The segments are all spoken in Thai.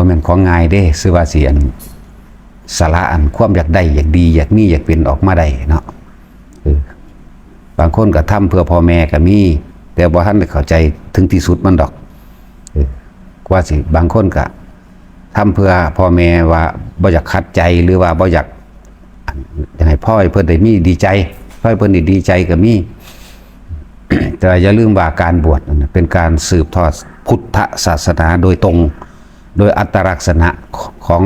บ่แม่นของง่ายเด้ซื้อว่าสิอันสาระอันความอยากได้อยากดีอยากมีอยากเป็นออกมาได้เนาะบางคนก็ทำเพื่อพ่อแม่ก็มี แต่บ่ทันได้เข้าใจถึงที่สุดมันดอกกว่าสิบางคนก็ทำเพื่อพ่อแม่ว่าบ่อยากขัดใจหรือว่าบ่อยากอันอยากให้พ่อเพิ่นได้มีดีใจพ่อเพิ่นด้ดีใจก็มีแต่อย่าลืมว่าการบวชนะเป็นการสืบทอดพุทธศาสนาโดยตรง โดยอัตลักษณะของ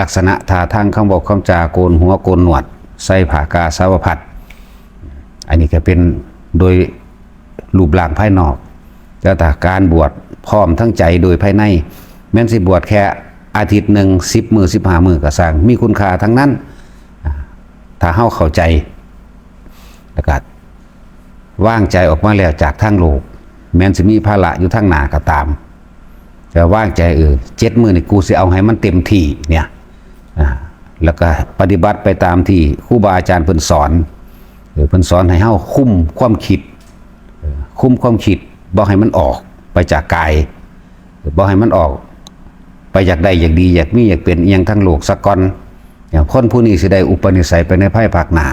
ลักษณะท่าทางคำบอกคำจาโกนหัวโกนหนวด ใส่ผากาสาวพัดอันนี้ก็เป็นโดยรูปร่างภายนอกแต่การบวชพร้อมทั้งใจโดยภายใน แม้นสิบวชแค่อาทิตย์หนึ่งสิบมือสิบห้ามือก็สร้างมีคุณค่าทั้งนั้นอ่าถ้าเฮาเข้าใจแล้วก็ว่างใจออกมาแล้วจากทางโลก แม้นสิมีภาระอยู่ทางหนาก็ตาม จะว่างใจเออเจ็ดมือนี่กูสิเอาให้มันเต็มที่เนี่ยแล้วก็ปฏิบัติไปตามที่ครูบาอาจารย์เพิ่นสอนเออเพิ่นสอนให้เฮาคุ้มความคิดเออคุ้มความคิดบ่ให้มันออกไปจากกายเออบ่ให้มันออกไปอยากได้อยากดีอยากมีอยากเป็นอหยังทั้งโลกสะก่อนอย่างคนผู้นี้สิได้อุปนิสัยไปในภายภาคหน้า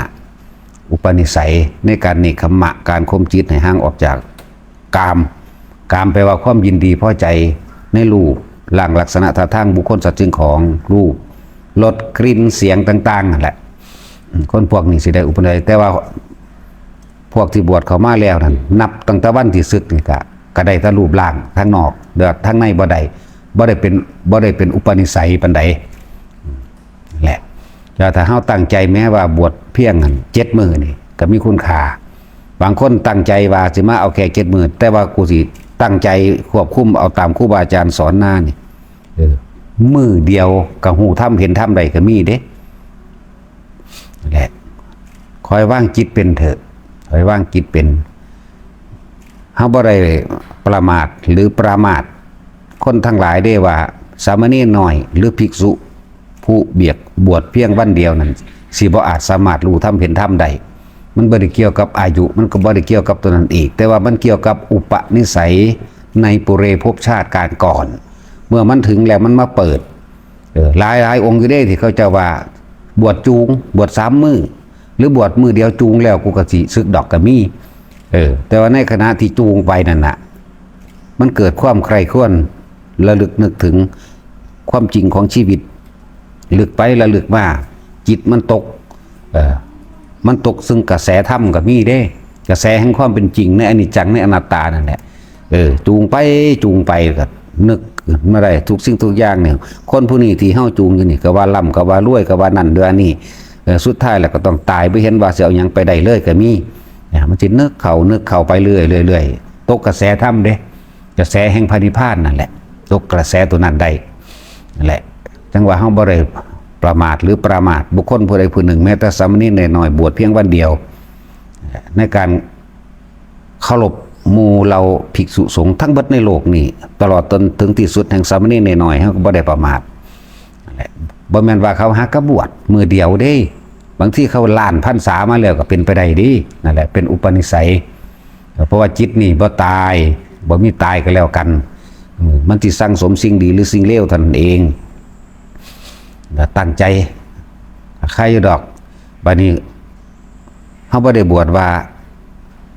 อุปนิสัยในการนคขมมะการคมจิตให้ห่างออกจากกาม กามแปลว่าความยินดีพอใจ ในรูปหลังลักษณะท่าทางบุคคลสัตว์จึงของรูปลดกลิ่นเสียงต่างๆนั่นแหละ คนพวกนี้สิได้อุปนิสัยแต่ว่าพวกที่บวชเขามาแล้วนั่นนับตั้งแต่วันที่ศึกนี่ก็ก็ได้แต่รูปร่างทางนอกเดือดทางในบ่ได้บ่ได้เป็นบ่ได้เป็นอุปนิสัยปานใดแหละแล้วถ้าเฮาตั้งใจแม้ว่าบวชเพียงหั่นเจ็ดมือนี่ก็มีคุณค่าบางคนตั้งใจว่าสิมาเอาแค่เจ็ดมือแต่ว่ากูสิ ตั้งใจควบคุมเอาตามครูบาอาจารย์สอนหน้านี่เออมือเดียวกับหูถ้ำเห็นถ้ำใดก็มีเด้นั่นแหละคอยว่างจิตเป็นเถอะคอยว่างจิตเป็นเฮาบ่ได้ประมาทหรือประมาท คนทั้งหลายได้ว่า สามเณรน้อย หรือภิกษุ ผู้เบียกบวชเพียงวันเดียวนั้นสิบ่อาจสามารถรู้ทำเห็นทำใด มันบ่ได้เกี่ยวกับอายุ มันก็บ่ได้เกี่ยวกับตัวนั้นอีก แต่ว่ามันเกี่ยวกับอุปนิสัยในปุเรภพชาติการก่อน เมื่อมันถึงแล้วมันมาเปิดหลายหลายองค์อยู่ได้ที่เขาจะว่าบวชจูง บวชสามมือหรือบวชมือเดียวจูงแล้วกูก็สิซึกดอกกะมีเออแต่ว่าในขณะที่จูงไปนั่นน่ะมันเกิดความใคร่ครวญระลึกนึกถึงความจริงของชีวิต ลึกไประลึกมาจิตมันตกเออ มันตกซึ่งกระแสธรรมกับมีเด้ กระแสแห่งความเป็นจริงในอนิจจังในอนัตตานั่นแหละเออจูงไปจูงไปก็นึกเมื่อไรทุกสิ่งทุกอย่างเนี่ยคนผู้นี้ที่เฮาจูงอยู่นี่ก็ว่าล่ำก็ว่ารวยก็ว่านั่นดือนนี้เออสุดท้ายแล้วก็ต้องตายไปเห็นว่าสิเอายังไปได้เลยก็มีเนี่ยมันสินึกเขานึกเข้าไปเรื่อยเรื่อยเรื่อยตกกระแสธรรมเด้กระแสแห่งพระนิพานนั่นแหละ ตกกระแสตัวนั้นได้นั่นแหละ จังหว่าเฮาบ่ได้ ประมาทหรือประมาทบุคคลผู้ใดผู้หนึ่งแม้แต่สามเณรน้อยบวชเพียงวันเดียว ในการเคารพมูเราภิกษุสงฆ์ทั้งบิดในโลกนี่ตลอดจนถึงที่สุดแห่งสามเณรน้อยเฮาก็บ่ได้ประมาทนั่นแหละบ่แม่นว่าเขาหากระบวชมือเดียวเด้บางที่เขาล้านพันษามาแล้วก็เป็นไปได้ดีนั่นแหละเป็นอุปนิสัย เพราะว่าจิตนี่บ่ตายบ่มีตายก็แล้วกัน มันที่สั่งสมสิ่งดีหรือสิ่งเลวท่านเอง ตั้งใจใครอยู่ดอกบัดนี้เฮาบ่ได้บวชว่า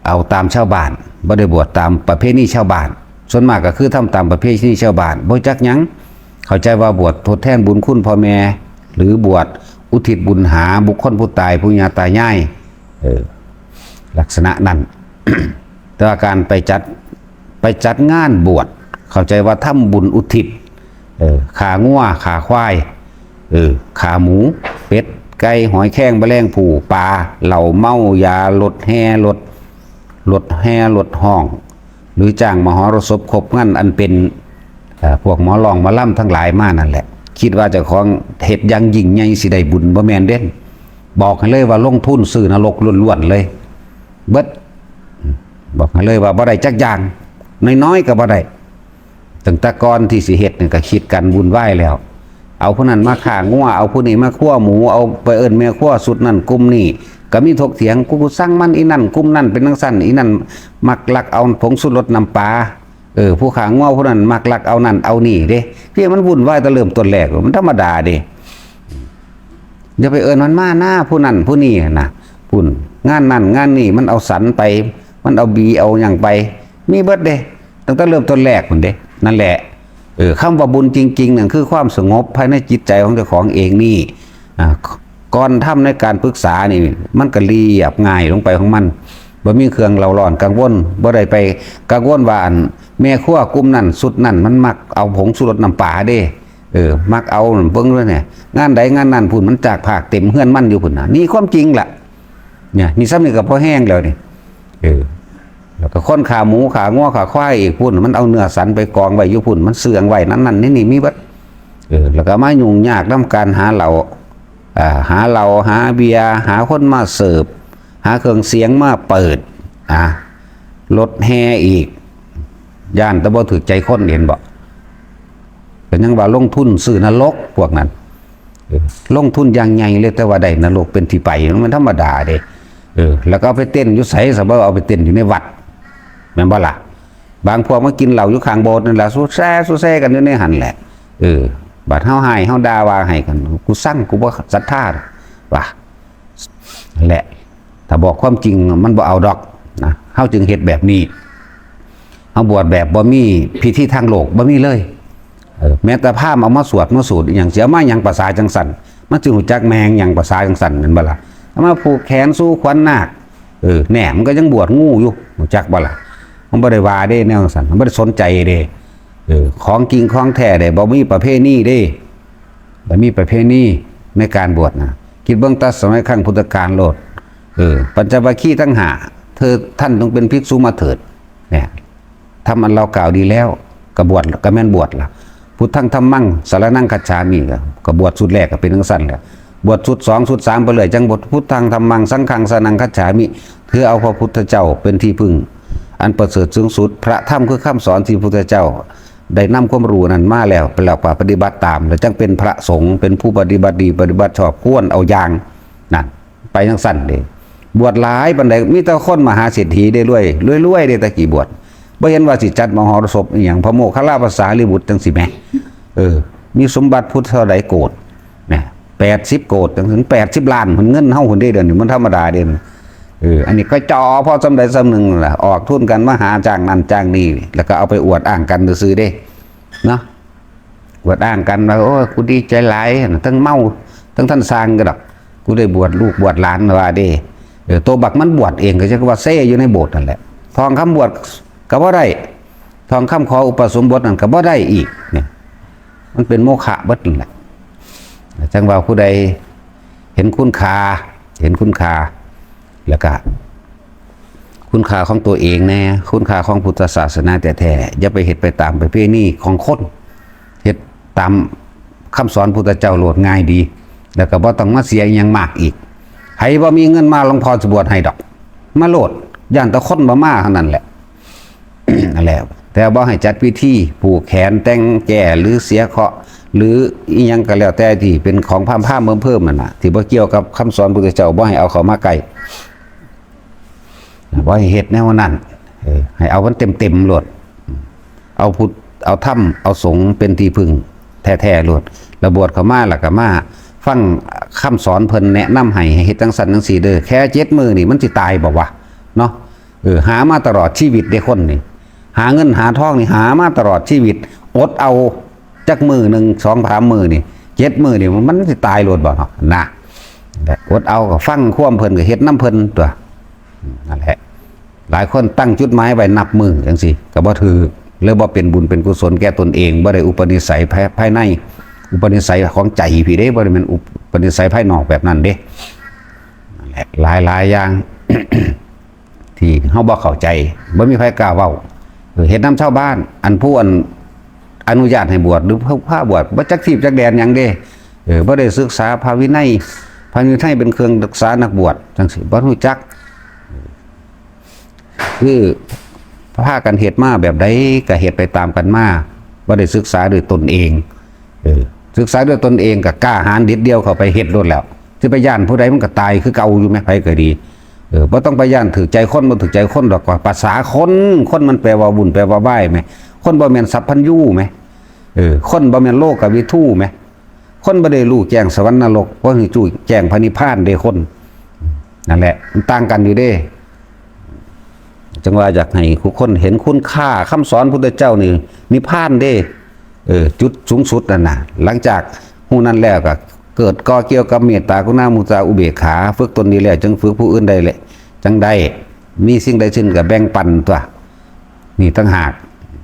เอาตามชาวบ้านบ่ได้บวชตามประเพณีชาวบ้าน ส่วนมากก็คือทำตามประเพณีชาวบ้านบ่จักยังเข้าใจว่าบวชทดแทนบุญคุณพ่อแม่ หรือบวชอุทิศบุญหาบุคคลผู้ตายผู้ญาตายายเออลักษณะนั้น แต่ว่าการไปจัดไปจัดงานบวชเข้าใจว่าทำบุญอุทิศเออขางัวขาควาย เออขาหมู เป็ด ไก่ หอยแข้งแมลงผูปลาเหล่าเมายาลดแห่ลดลดแห่ลดห้อง หรือจ้างมหรสพครบงั้นอันเป็นพวกหมอลองมาล่ำทั้งหลายมานั่นแหละ คิดว่าจะของเห็ดยังยิ่งใหญ่สิได้บุญบ่แมนเด่นบอกให้เลยว่าลงทุนซื้อนรกล้วนๆเลย เบิดบอกให้เลยว่าบ่ได้จักอย่างน้อยๆก็บ่ได้ตั้งแต่ก่อนที่สิเฮ็ดนี่ก็คิดกันวุ่นวายแล้ว เอาผู้นั้นมาฆ่างัวเอาผู้นี้มาคั่วหมูเอาไปเอิ้นแม่คั่วสุดนั่นกลุ่มนี้ก็มีถกเถียงกูสั่งมันอีนั่นกลุ่มนั่นเป็นจังซั่นอีนั่นมักลักเอาผงสุดรสน้ำปลาเออผู้ขาง้อผู้นั้นมักลักเอานั่นเอานี่เด้พี่มันวุ่นวายแต่เริ่มต้นแรกมันธรรมดาเด้อย่าไปเอินมันมาหน้าผู้นั้นผู้นี้นะพุ่นงานนั่นงานนี่มันเอาสันไป มันเอาบีเอาอย่างไป มีเบิดเด้ตั้งแต่เริ่มต้นแรกพุ่นเด้นั่นแหละ เออคำว่าบุญจริงๆนั่นคือความสงบภายในจิตใจของเจ้าของเองนี่ก่อนทำในการปรึกษานี่ มันก็เรียบง่ายลงไปของมันบ่มีเครื่องเราร้อนกังวลบ่ได้ไปกังวลว่าอันแม่ครัวกลุ่มนั่นสุดนั่นมันมักเอาผงสุรสน้ำปลาเด้เออมักเอาเบิ่งด้วยเนี่ยงานใดงานนั้นพุ่นมันจากภาคเต็มเฮือนมันอยู่พุ่นน่ะนี่ความจริงล่ะเนี่ยนี่ซ้ำนี่ก็พอแห้งแล้วนี่เออ แล้วก็ค้นขาหมูขาง้อขาควายอีกพุ่นมันเอาเนื้อสันไปกองไว้อยู่พุ่นมันเสื่องไว้นั้นนั่นนี่นี่มีบัดเออแล้วก็มายุ่งยากน้ำการหาเหล่าอ่าหาเหล่าหาเบียร์หาคนมาเสิร์ฟหาเครื่องเสียงมาเปิดอ่ารถแห่อีก ย่านตะบ่ถือใจคนเห็นบ่เป็นยังว่าลงทุนซื้อนรกพวกนั้นลงทุนอย่างใหญ่เลยแต่ว่าได้นรกเป็นที่ไปมันธรรมดาเด้เออแล้วก็ไปเต้นอยู่ไสสบเอาไปเต้นอยู่ในวัด แม่นบ่ล่ะบางพวกมากินเหล้าอยู่ข้างโบสถ์นั่นแหละสู้แซ่สู้แซ่กันอยู่ในหันแหละ เออบัดเฮาให้เฮาด่าว่าให้กัน กูสั่งกูบ่ศรัทธาว่ะแหละถ้าบอกความจริงมันบ่เอาดอกนะเฮาจึงเฮ็ดแบบนี้เฮาบวชแบบบ่มีพิธีทางโลกบ่มีเลยเออแม้แต่พาเอามาสวดมาสูตรอย่างเสียมาอย่างภาษาจังสันมันจึงหูจักแมงอย่างภาษาจังสันนั่นบ่ล่ะเอามาผูกแขนสู้ขวัญนาคเออแหนมนก็ยังบวชงูอยู่หูจักบ่ล่ะ มันบ่ได้ว่าเด้แนวจังสันมันบ่ได้สนใจเด้เออของจริงของแท้ได้บ่มีประเภทนี้เด้บ่มีประเภทนี้ในการบวชนะคิดเบิ่งตัสมัยครั้งพุทธกาลโลดเออปัญจวัคคีย์ทั้งหาเธอท่านต้องเป็นภิกษุมาเถิดเนี่ยทำอันเรากล่าวดีแล้วกระบวชก็แม่นบวชล่ะพุทธังธรรมังสารนั่งคัจฉามีก็กบวชสุดแรกก็เป็นทั้งสั้นแหละบวชสุดสองสุดสามไปเลยจังบทพุทธังธรรมังสังฆังสนังคัจฉามิคือเอาพระพุทธเจ้าเป็นที่พึ่ง อันประเสริฐสูงสุด พระธรรมคือคำสอนที่พระพุทธเจ้า ได้นำความรู้นั้นมาแล้วไปแล้วปฏิบัติตาม แล้วจังเป็นพระสงฆ์เป็นผู้ปฏิบัติดีปฏิบัติชอบควรเอาอย่างนั่นไปทั้งสั้นเด้บวชหลายบันไดมีแต่คนมหาเศรษฐีได้รวยรวยๆได้ตะกี้บวชบ่เห็นว่าสิจัดมหรสพอหย่างพระโมคคัลลาภาษาลิบุตรจังสิแหมเออ มีสมบัติพุทธเท่าใดโกดเนี่ยแปดสิบโกดถึงแปดสิบล้านมันเงินเฮาคนได้เดือนนี้มันธรรมดาเด่น เอออันนี้ก็จอพอสำใดสำหนึ่งแหละออกทุนกันมาหาจ้างนั่นจ้างนี่แล้วก็เอาไปอวดอ้างกันซื้อๆเด้เนาะอวดอ้างกันว่าโอ้กูดีใจหลายทั้งเมาทั้งท่านสร้างก็ดอกกูได้บวชลูกบวชหลานว่าเด้เออตัวบักมันบวชเองก็จะว่าเซ่อยู่ในโบสถ์นั่นแหละ ทองคำบวชก็บ่ได้ทองคำขออุปสมบทนั่นก็บ่ได้อีกเนี่ยมันเป็นโมฆะบิดนั่นแหละจังว่าผู้ใดเห็นคุณค่าเห็นคุณค่า แล้วก็คุณค่าของตัวเองแน่คุณค่าของพุทธศาสนาแต่แท้อย่าไปเฮ็ดไปตามไประเพณีของคนเฮ็ดตามคำสอนพุทธเจ้าโหลดง่ายดี แล้วก็บ่ต้องมาเสียยังมากอีกให้บ่มีเงินมาหลวงพ่อสิบวชให้ดอก มาโหลดย่านตะคนบ่มาเท่านั้นแหละนั่นแหละแต่บ่ให้จัดพิธีผูกแขนแต่งแก่หรือเสียเคาะหรืออีหยังก็แล้วแต่ที่เป็นของพามพามเพิ่มเพิ่มนั่นน่ะที่บ่เกี่ยวกับคำสอนพุทธเจ้าบ่ให้เอาเข้ามาใกล้ บ่ให้เฮ็ดแนวนั้นเออให้เอามันเต็มๆโลด เอาพุทธเอาธรรมเอาสงฆ์เป็นที่พึ่งแท้ๆโลดแล้วบวชเข้ามาแล้วก็มาฟังคำสอนเพิ่นแนะนำให้ให้เฮ็ดจังซั่นจังซี่เด้อแค่เจ็ดมือนี่มันสิตายบ่วะเนาะเออหามาตลอดชีวิตเด้คนนี่หาเงินหาทองนี่หามาตลอดชีวิต อดเอาจักมือหนึ่งสองสามมือนี่เจ็ดมือนี่มันสิตายโลดบ่เนาะนะแต่อดเอาก็ฟังความเพลินก็เฮ็ดน้ำเพลินตัวอืมนั่นแหละ หลายคนตั้งจุดหมายไว้นับมือจังซี่ก็บ่ถือหรือบ่เป็นบุญเป็นกุศลแก่ตนเองบ่ได้อุปนิสัยภายภายใน อุปนิสัยของใจพี่เด้บ่ได้เป็นอุปนิสัยภายนอกแบบนั้นเด้นั่นแหละหลายหลายอย่าง ที่เฮาบ่เข้าใจบ่มีใครกล้าเว้าเออเฮ็ดน้ำชาวบ้าน อันผู้อันอนุญาตให้บวชหรือพระบวชบ่จักทีบจักแดนหยังเด้เออบ่ได้ศึกษาพระวินัยพระวินัยเป็นเครื่องรักษานักบวชจังซี่บ่รู้จัก คือพากันเฮ็ดมาแบบใดก็เฮ็ดไปตามกันมาบ่าได้ศึกษาด้วยตนเองเออศึกษาด้วยตนเองก็กล้าหาญเด็ดเดียวเข้าไปเฮ็ดโลดแล้วสิไปย่านผู้ใดมันก็ตายคือเก่าอยู่แม่ไผก็ดีเออบ่ต้องไปย่านถือใจคนบ่ถือใจคนดอกกว่าภาษาคนคนมันแปลว่าบุญแปลว่าไหว้ไหมคนบ่แม่นสัพพัญญูไหมเออคนบ่แม่นโลกกวิทูไหมคนบ่ได้รู้แจ้งสวรรค์นรกบ่ฮู้จู่แจ้งพระนิพพานเด้คนนั่นแหละมันต่างกันอยู่เด้ จังว่าอยากให้ทุกคนเห็นคุณค่าคำสอนพุทธเจ้านี่นิพพานเด้เออจุดสูงสุดนั่นน่ะ หลังจากหู้นั้นแล้วก็เกิดก่อเกี่ยวกับเมตตากรุณามุตาอุเบกขา ฝึกตนนี้แล้วจึงฝึกผู้อื่นได้เลยจังได้มีสิ่งใดซึ่งก็แบ่งปันตัวนี่ตั้งหาก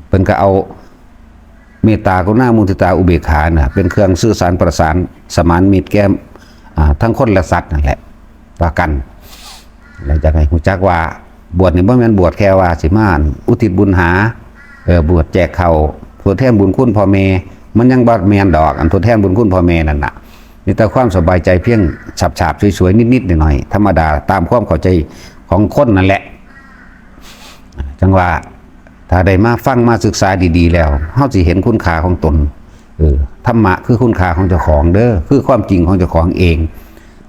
เพิ่นก็เอาเมตตากรุณามุทิตาอุเบกขาน่ะเป็นเครื่องสื่อสารประสานสมานมิตรแก้มอ่าทั้งคนและสัตว์นั่นแหละว่ากันแล้วจากให้หูจักว่า บวชนี่บ่แม่นบวชแค่ว่าสิมาน อุทิศบุญหาเออบวชแจกเขาวทดแทนบุญคุณพ่อแม่มันยังบ่แม่นดอก อันทดแทนบุญคุณพ่อแม่นั่นน่ะมีแต่ความสบายใจเพียงฉับๆสวยๆนิดๆหน่อยๆธรรมดาตามความเข้าใจของคนนั่นแหละ จังว่าถ้าได้มาฟังมาศึกษาดีๆ แล้วเฮาสิเห็นคุณค่าของตนเออธรรมะคือคุณค่าของเจ้าของเด้อคือความจริงของเจ้าของเอง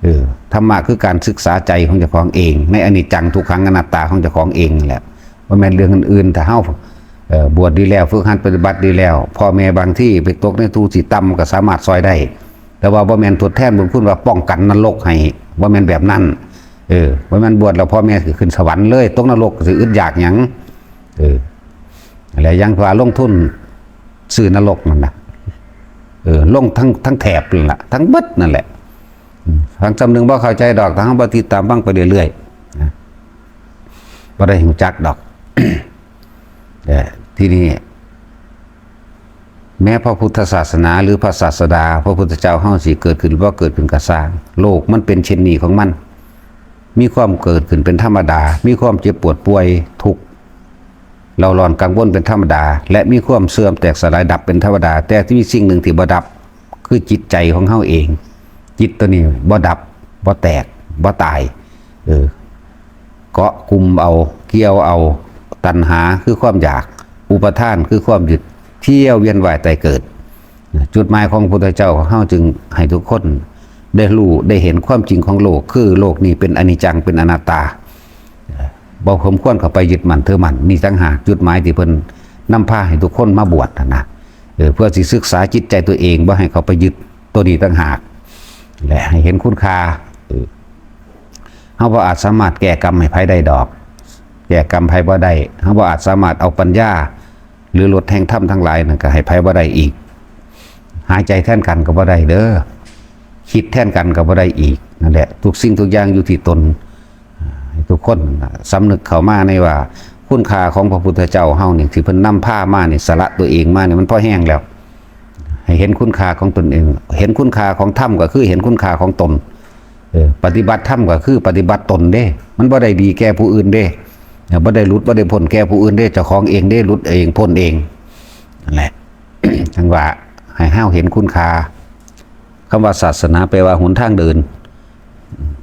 เออธรรมะคือการศึกษาใจของเจ้าของเอง ในอนิจจังทุกขังอนัตตาของเจ้าของเองนั่นแหละว่าแม่นเรื่องอื่นๆถ้าเฮาบวชดีแล้วฝึกหัดปฏิบัติดีแล้วพ่อแม่บางที่ไปตกในทูสิต่ำก็สามารถซอยได้ แต่ว่าบ่แม่นทดแทนบุญคุณว่าป้องกันนรกให้บ่แม่นแบบนั้นเออบ่แม่นบวชแล้วพ่อแม่สิขึ้นสวรรค์เลยตกนรกสิอึดอยากหยังเออแล้วยังว่าลงทุนซื้อนรกนั่นน่ะเออลงทั้งทั้งแถบนั่นล่ะทั้งเบิดนั่นแหละ ทางจำหนึ่งบ่เข้าใจดอกทางบ่ติดตามบ้างไปเรื่อยๆนะบ่ได้หูจักดอกแต่ที่นี่แม้พระพุทธศาสนาหรือพระศาสดา พระพุทธเจ้าเฮาสิเกิดขึ้นหรือบ่เกิดขึ้นก็สร้างโลกมันเป็นเช่นนี้ของมัน มีความเกิดขึ้นเป็นธรรมดา มีความเจ็บปวดป่วยทุกข์เราร้อนกังวลเป็นธรรมดา และมีความเสื่อมแตกสลายดับเป็นธรรมดา แต่ที่มีสิ่งหนึ่งที่บ่ดับคือจิตใจของเฮาเอง จิตตัวนี้บ่ดับบ่แตกบ่ตายเออเกาะกลุ่มเอา เกี่ยวเอา ตัณหาคือความอยาก อุปทานคือความยึดเที่ยวเวียนว่ายแต่เกิด จุดหมายของพระพุทธเจ้าเฮาจึงให้ทุกคนได้รู้ได้เห็นความจริงของโลก คือโลกนี้เป็นอนิจจังเป็นอนัตตาบ่สมควรเข้าไปยึดมันถือมันนี่ตั้งหากจุดหมายที่เพิ่นนำพาให้ทุกคนมาบวชนะนะเพื่อสิศึกษาจิตใจตัวเองบ่ให้เขาไปยึดตัวนี้ตั้งหาก และให้เห็นคุณค่าเฮาบ่อาจสามารถแก้กรรมให้ไผได้ดอก แก้กรรมไผบ่ได้เฮาบ่อาจสามารถเอาปัญญา หรือลดแห่งธรรมทั้งหลายนั่นก็ให้ไผบ่ได้อีก หายใจแท่นกันก็บ่ได้เด้อคิดแท่นกันก็บ่ได้อีกนั่นแหละทุกสิ่งทุกอย่างอยู่ที่ตนให้ทุกคนสำนึกเข้ามาในว่า คุณค่าของพระพุทธเจ้าเฮานี่ที่เพิ่นนำผ้ามานี่สละตัวเองมานี่มันพอแห้งแล้ว ให้เห็นคุณค่าของตนเอง เห็นคุณค่าของธรรมก็คือเห็นคุณค่าของตนปฏิบัติธรรมก็คือปฏิบัติตนเด้ มันบ่ได้ดีแก่ผู้อื่นเด้บ่ได้หลุดบ่ได้พ้นแก่ผู้อื่นเด้เจ้าของเองเด้หลุดเองพ้นเองนั่นแหละจังว่าให้ห้าวเห็นคุณค่าคำว่าศาสนาแปลว่าหนทางเดิน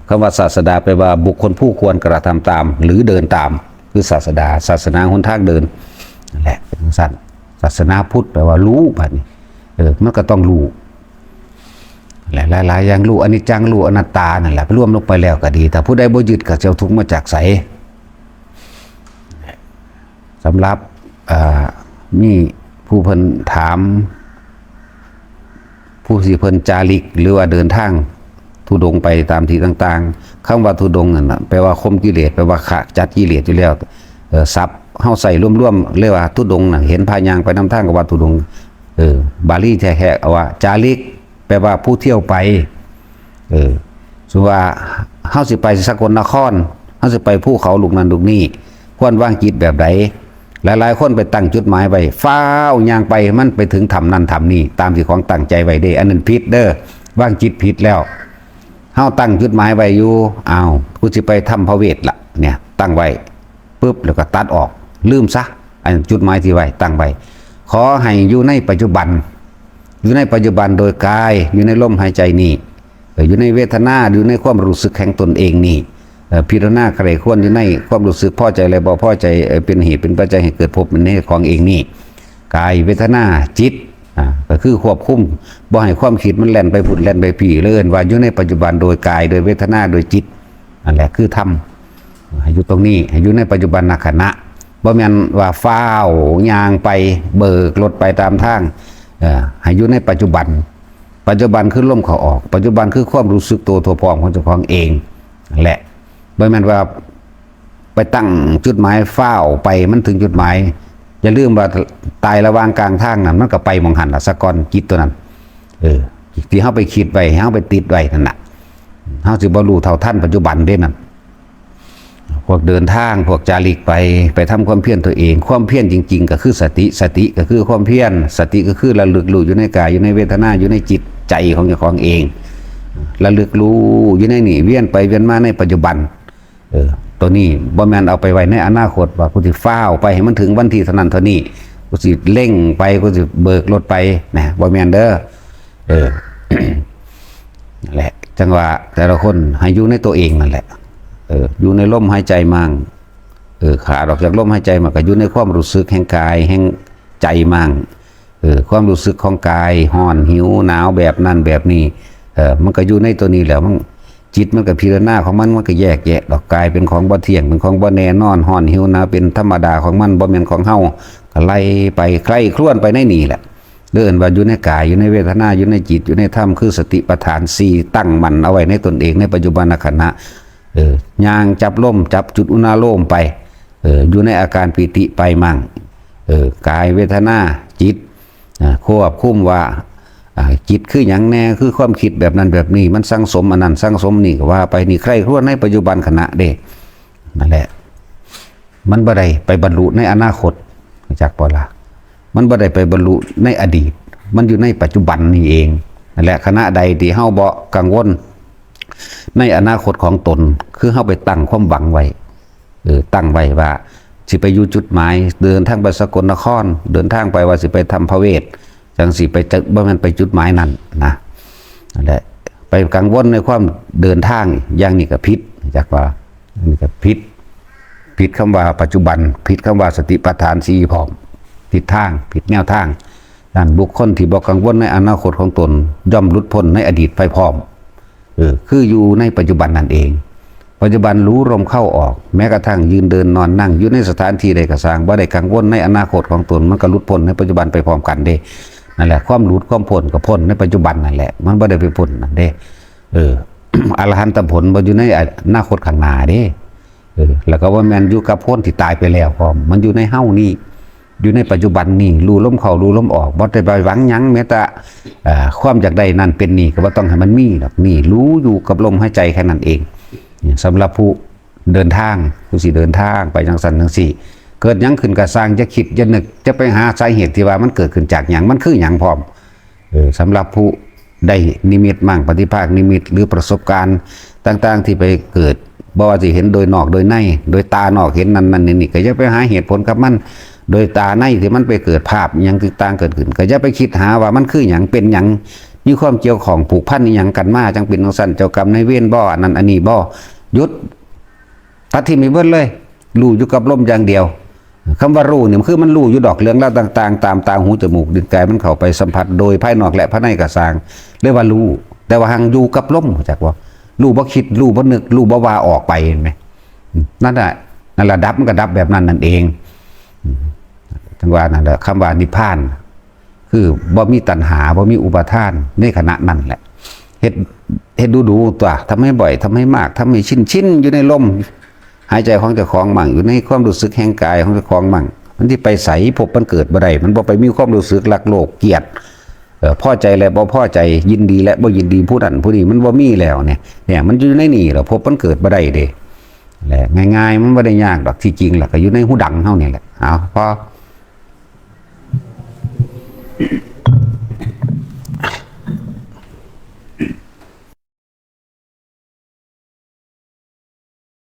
คำว่าศาสดาแปลว่าบุคคลผู้ควรกระทำตาม หรือเดินตาม คือศาสดา ศาสนาหนทางเดินนั่นแหละเป็นสั้นศาสนาพุทธแปลว่ารู้บัดนี้ เออมันก็ต้องรู้หลายหลายๆอย่างรู้อันิจจังรู้อนัตตานั่นแหละรวมลงไปแล้วก็ดี แต่ผู้ใดบ่ยึดก็จะเอาทุกข์มาจากไสสำหรับอ่ามีผู้เพิ่นถาม ผู้สิเพิ่นจาริก หรือว่าเดินทางทุดงไปตามที่ต่างๆคำว่าทุดงนั่นน่ะแปลว่าคมกิเลสแปลว่าขะจัดกิเลสอยู่แล้วเออซับเฮาใส่ร่วมๆเรียกว่าทุดงน่ะเห็นพายางไปนำทางก็ว่าทุดง เออบาลีแท้ๆเอาว่าจาริก แปลว่าผู้เที่ยวไปเออสุว่าเฮาสิไปสกลนครเฮาสิไปภูเขาลูกนั้นลูกนี้ควรวางจิตแบบใดหลายๆคนไปตั้งจุดหมายไว้ฟ้าวยางไปมันไปถึงทำนั่นทำนี่ตามที่ของตั้งใจไว้เด้อันนั้นผิดเด้อวางจิตผิดแล้วเฮาตั้งจุดหมายไว้อยู่อ้าวกูสิไปทำพระเวทละเนี่ยตั้งไว้ปุ๊บแล้วก็ตัดออกลืมซะอันจุดหมายที่ไว้ตั้งไว้ ขอให้อยู่ในปัจจุบัน อยู่ในปัจจุบันโดยกาย อยู่ในลมหายใจนี่อยู่ในเวทนาอยู่ในความรู้สึกแห่งตนเองนี่พิจารณาใครควรอยู่ในความรู้สึกพอใจอะไรบ่พอใจเป็นเหตุเป็นปัจจัยให้เกิดภพเป็นเหตุของเองนี่กายเวทนาจิตก็คือควบคุมบ่ให้ความคิดมันแล่นไปผุดแล่นไปผีเลยเอิ้นว่าอยู่ในปัจจุบันโดยกายโดยเวทนาโดยจิตนั่นแหละคือธรรมให้อยู่ตรงนี้ให้อยู่ในปัจจุบันขณะ บ่แม่นว่าฟ้าวยางไปเบิกรถไปตามทางเอ่อให้อยู่ในปัจจุบัน ปัจจุบันคือลมเขาออก ปัจจุบันคือความรู้สึกตัวทัวพร้อมของเจ้าของเองแหละบ่แม่นว่าไปตั้งจุดหมายเฝ้าไปมันถึงจุดหมายอย่าลืมว่าตายระหว่างกลางทางนั้นมันก็ไปมองหันละสะกอนจิตตัวนั้น เออที่เฮาไปคิดไว้เฮาไปติดไว้นั่นน่ะเฮาสิบ่รู้เท่าท่านปัจจุบันเด้นั่น พวกเดินทางพวกจาริกไปไปทำความเพียรตัวเอง ความเพียรจริง ๆ ก็คือสติสติก็คือความเพียรสติก็คือระลึกรู้อยู่ในกายอยู่ในเวทนาอยู่ในจิตใจของเจ้าของเองระลึกรู้อยู่ในนี่เวียนไปเวียนมาในปัจจุบันเออตัวนี้บ่แม่นเอาไปไว้ในอนาคตว่ากูสิฟ้าวไปให้มันถึงวันที่เท่านั้นเท่านี้กูสิเร่งไปกูสิเบิกรถไปนะบ่แม่นเด้อเออแหละ จังหวะแต่ละคนให้อยู่ในตัวเองนั่นแหละ เอออยู่ในลมหายใจมั่งเออขาดออกจากลมหายใจมาก็อยู่ในความรู้สึกแห่งกายแห่งใจมั่งเออความรู้สึกของกายห้อนหิวหนาวแบบนั้นแบบนี้เออมันก็อยู่ในตัวนี้แหล้วมันจิตมันก็พิรณาของมันมันก็แยกแยะดอกกายเป็นของบ่เที่ยงเป็นของบ่แน่นอนห้อนหิวหนาวเป็นธรรมดาของมันบ่แม่นของเฮาก็ไล่ไปใครครวนไปในนี่แหละเดินว่าอยู่ในกายอยู่ในเวทนาอยู่ในจิตอยู่ในธรรมคือสติปัฏฐานสี่ตั้งมันเอาไว้ในตนเองในปัจจุบันขณะ เออย่างจับล่มจับจุดอุณาโลมไปเอออยู่ในอาการปิติไปมั่งเออกายเวทนาจิตควบคุมว่าจิตคืออย่างแน่คือความคิดแบบนั้นแบบนี้ มันสร้างสมอันนั้นสร้างสมนี่ก็ว่าไปนี่ใครครวญในปัจจุบันขณะเด้นั่นแหละ มันบ่ได้ไปบรรลุในอนาคตจากปอลามันบ่ได้ไปบรรลุในอดีต มันอยู่ในปัจจุบันนี่เองนั่นแหละคณะใดที่เฮาบ่กังวล ในอนาคตของตนคือเฮาไปตั้งความหวังไว้เออตั้งไว้ว่า สิไปอยู่จุดหมาย เดินทางไปสกลนคร เดินทางไปว่าสิไปทำพระเวทจังสิไปจะบ่ม่นไปจุดหมายนั้นนะนั่นแหละไปกังวลในความเดินทางอย่างนี้ก็ผิดจากว่าอันนี้ก็ผิดผิดคำว่าปัจจุบันผิดคำว่าสติปัฏฐานสีพร้อมผิดทางผิดแนวทางด้านบุคคลที่บอกกังวลในอนาคตของตนย่อมหลุดพ้นในอดีตไปพร้อม เออคืออยู่ในปัจจุบันนั่นเอง ปัจจุบันรู้ลมเข้าออก แม้กระทั่งยืนเดินนอนนั่งอยู่ในสถานที่ใดก็สร้างว่ได้กังวลในอนาคตของตนมันก็หลุดพ้นในปัจจุบันไปพร้อมกันเด้นั่นแหละความหลุดความพ้นก็พ้นในปัจจุบันนั่นแหละ มันไม่ได้ไปพ้นนั่นเด้ เอออรหันตผลบ่อยู่ในอนาคตข้างหน้าเด้เออแล้วก็ว่าแมนอยู่กับพ้นที่ตายไปแล้วพร้อมมันอยู่ในเฮ้านี่ อยู่ในปัจจุบันนี่รู้ลมเข้ารู้ลมออกบ่ได้ไปหวังยังแม้แต่ความอยากได้นั่นเป็นนี่ก็บ่ต้องให้มันมีดอกนี่รู้อยู่กับลมหายใจแค่นั้นเองเนี่ยสำหรับผู้เดินทางผู้สิเดินทางไปจังสันจังสี่ เกิดหยังขึ้นก็สร้างจะคิดจะนึกจะไปหาสาเหตุที่ว่ามันเกิดขึ้นจากหยังมันคือหยังพร้อมเออสำหรับผู้ได้นิมิตมั่งปฏิภาคนิมิตหรือประสบการณ์ต่างๆ ที่ไปเกิดบ่ว่าสิเห็นโดยนอกโดยใน โดยตานอกเห็นนั่นนั่นนี่ก็จะไปหาเหตุผลกับมัน โดยตาในที่มันไปเกิดภาพอหยังต่างเกิดขึ้น ก็จะไปคิดหาว่ามันคืออย่างเป็นอย่างมีความเกี่ยวของผูกพันอย่างกันมาจังเป็นจังซั่นเจ้ากรรมในายเวรบ่อันนั้นอันนี้บ่หยุดตัดที่มีเบิดเลยรู้อยู่กับลมอย่างเดียวคำว่ารู้เนี่ยคือมันรู้อยู่ดอกเรื่องราวต่าง ๆ ตามตาหูจมูกดินกายมันเข้าไปสัมผัสโดยภายนอกและภายในกระสางเรียกว่ารู้แต่ว่าหังอยู่กับลมจากว่ารู้บ่คิดรู้บ่นึกรู้บ่ว่าออกไปเห็นไหมอืมนั่นแหละนั่นระดับมันก็ดับแบบนั้นนั่นเอง อืมจังว่านั่นแหละคำว่านิพพาน คือบ่มีตัณหาบ่มีอุปาทานในขณะนั้นแหละเฮ็ดเฮ็ดดูดูๆตัวทำให้บ่อยทำให้มากทำให้ชินชินอยู่ในลมหายใจของเจ้าของมั่งอยู่ในความรู้สึกแห่งกายของเจ้าของมั่งมันที่ไปใสพบมันเกิดบ่ได้มันบ่ไปมีความรู้สึกรักโลกเกลียดเออพอใจและบ่พอใจยินดีและบ่ยินดีผู้นั้นผู้นี้มันบ่มีแล้วเนี่ยเนี่ยมันอยู่ในนี่แหละพบมันเกิดบ่ได้เด้แหละง่าย ๆ มันบ่ได้ยากดอกที่จริงหละก็อยู่ในหูดังเฮานี่แหละเอาพอ you